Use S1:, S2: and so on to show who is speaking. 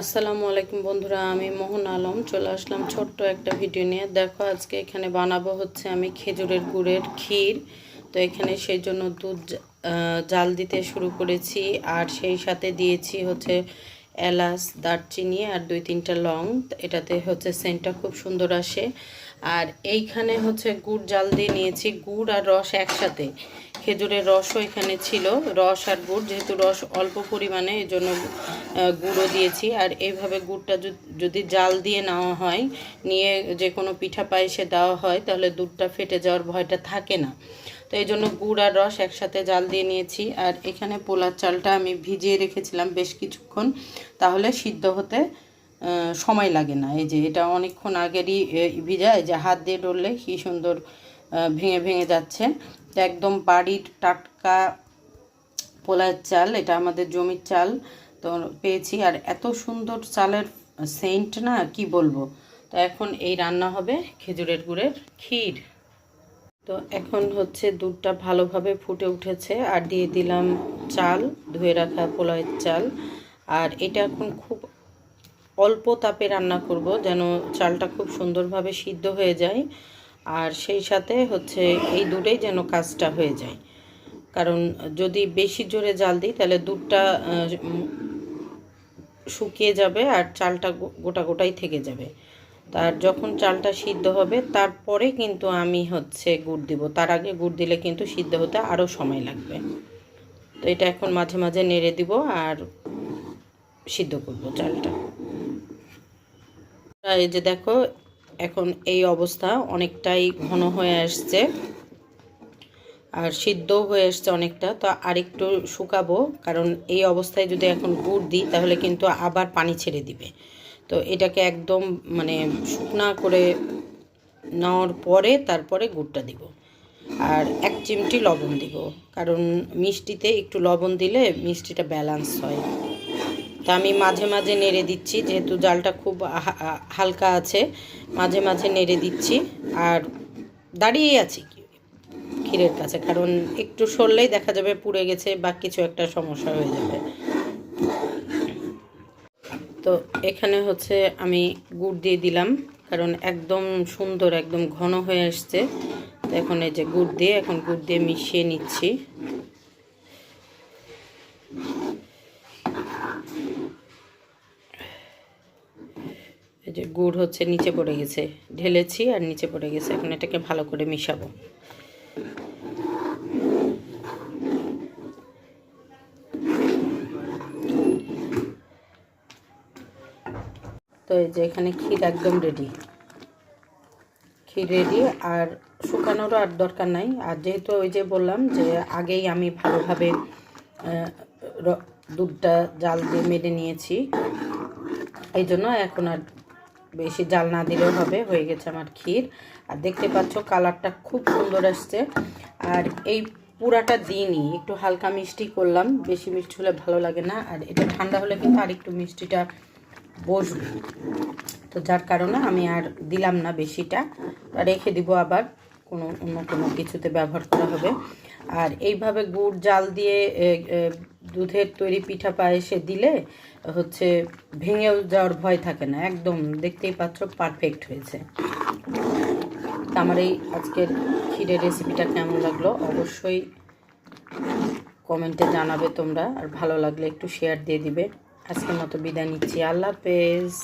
S1: আসসালামু আলাইকুম বন্ধুরা, আমি মোহন আলম। চলে আসলাম ছোট্ট একটা ভিডিও নিয়ে। দেখো, আজকে এখানে বানাবো হচ্ছে আমি খেজুরের গুড়ের ক্ষীর। তো এখানে সেই জন্য দুধ জাল দিতে শুরু করেছি। আর সেই সাথে দিয়েছি হচ্ছে এলাচ, দারচিনি আর দুই তিনটা লং। এটাতে হচ্ছে সেন্টটা খুব সুন্দর আসে। আর এইখানে হচ্ছে গুড় জাল দিয়ে নিয়েছি। গুড় আর রস একসাথে। খেজুরের রসও এখানে ছিল, রস আর গুড়। যেহেতু রস অল্প পরিমাণে এই জন্য গুঁড়ো দিয়েছি। আর এইভাবে গুড়টা যদি- জাল দিয়ে নেওয়া হয়, নিয়ে যে কোনো পিঠা পায়েসে দেওয়া হয়, তাহলে দুধটা ফেটে যাওয়ার ভয়টা থাকে না। তো এই জন্য গুড় আর রস একসাথে জাল দিয়ে নিয়েছি। আর এখানে পোলার চালটা আমি ভিজিয়ে রেখেছিলাম বেশ কিছুক্ষণ। তাহলে সিদ্ধ হতে সময় লাগে না। এই যে এটা অনেকক্ষণ আগেরই ভিজায় যে হাত দিয়ে ডললে কী সুন্দর ভেঙে ভেঙে যাচ্ছে। একদম বাড়ির টাটকা পোলার চাল, এটা আমাদের জমির চাল, তো পেয়েছি। আর এত সুন্দর চালের সেন্ট না, কি বলব? তো এখন এই রান্না হবে খেজুরের গুড়ের ক্ষীর। তো এখন হচ্ছে দুধটা ভালোভাবে ফুটে উঠেছে, আর দিয়ে দিলাম চাল, ধুয়ে রাখা পোলাওয়ের চাল। আর এটা এখন খুব অল্প তাপে রান্না করব, যেন চালটা খুব সুন্দরভাবে সিদ্ধ হয়ে যায়। আর সেই সাথে হচ্ছে এই দুটোই যেন কাজটা হয়ে যায়। কারণ যদি বেশি জোরে জাল দিই, তাহলে দুধটা শুকিয়ে যাবে আর চালটা গোটা গোটাই থেকে যাবে। তার যখন চালটা সিদ্ধ হবে, তারপরে কিন্তু আমি হচ্ছে গুড় দিব। তার আগে গুড় দিলে কিন্তু সিদ্ধ হতে আরও সময় লাগবে। তো এটা এখন মাঝে মাঝে নেড়ে দিব আর সিদ্ধ করব চালটা। এই যে দেখো এখন এই অবস্থা অনেকটাই ঘন হয়ে আসছে। আর সিদ্ধও হয়ে এসছে অনেকটা। তো আরেকটু শুকাবো, কারণ এই অবস্থায় যদি এখন গুড় দিই, তাহলে কিন্তু আবার পানি ছেড়ে দিবে। তো এটাকে একদম মানে শুকনা করে নেওয়ার পরে তারপরে গুড়টা দিব। আর এক চিমটি লবণ দিব, কারণ মিষ্টিতে একটু লবণ দিলে মিষ্টিটা ব্যালান্স হয়। তা আমি মাঝে মাঝে নেড়ে দিচ্ছি, যেহেতু জালটা খুব হালকা আছে, মাঝে মাঝে নেড়ে দিচ্ছি। আর দাঁড়িয়ে আছি ক্ষীরের কাছে, কারণ একটু সরলেই দেখা যাবে পুড়ে গেছে বা কিছু একটা সমস্যা হয়ে যাবে। তো এখানে হচ্ছে আমি গুড় দিয়ে দিলাম, কারণ একদম সুন্দর, একদম ঘন হয়ে আসছে। তো এখন এই যে গুড় দিয়ে, এখন গুড় দিয়ে মিশিয়ে নিচ্ছি। এই যে গুড় হচ্ছে, নিচে পড়ে গেছে। ঢেলেছি আর নিচে পড়ে গেছে। এখন এটাকে ভালো করে মিশাবো। তো এই যে এখানে ক্ষীর একদম রেডি ক্ষীর রেডি আর শুকানোরও আর দরকার নাই। আর যেহেতু ওই যে বললাম যে আগেই আমি ভালোভাবে দুধটা জাল দিয়ে মেরে নিয়েছি, এই জন্য এখন আর বেশি জাল না দিলেও হবে, হয়ে গেছে আমার ক্ষীর। আর দেখতে পাচ্ছ কালারটা খুব সুন্দর আসছে। আর এই পুরাটা দিনই একটু হালকা মিষ্টি করলাম, বেশি মিষ্টি হলে ভালো লাগে না। আর এটা ঠান্ডা হলে কিন্তু আর একটু মিষ্টিটা বসবে। তো যার কারণে আমি আর দিলাম না বেশিটা রেখে দিব আবার, কোনো অন্য কোনো কিছুতে ব্যবহার করা হবে। আর এইভাবে গুড় জাল দিয়ে দুধের তৈরি পিঠা পায়েসে দিলে হচ্ছে ভেঙেও যাওয়ার ভয় থাকে না। একদম দেখতেই পাচ্ছ পারফেক্ট হয়েছে। তা আমার এই আজকের ক্ষীরের রেসিপিটা কেমন লাগল অবশ্যই কমেন্টে জানাবে তোমরা। আর ভালো লাগলে একটু শেয়ার দিয়ে দিবে। আজকের মতো বিদায় নিচ্ছি। আল্লাহ হাফেজ।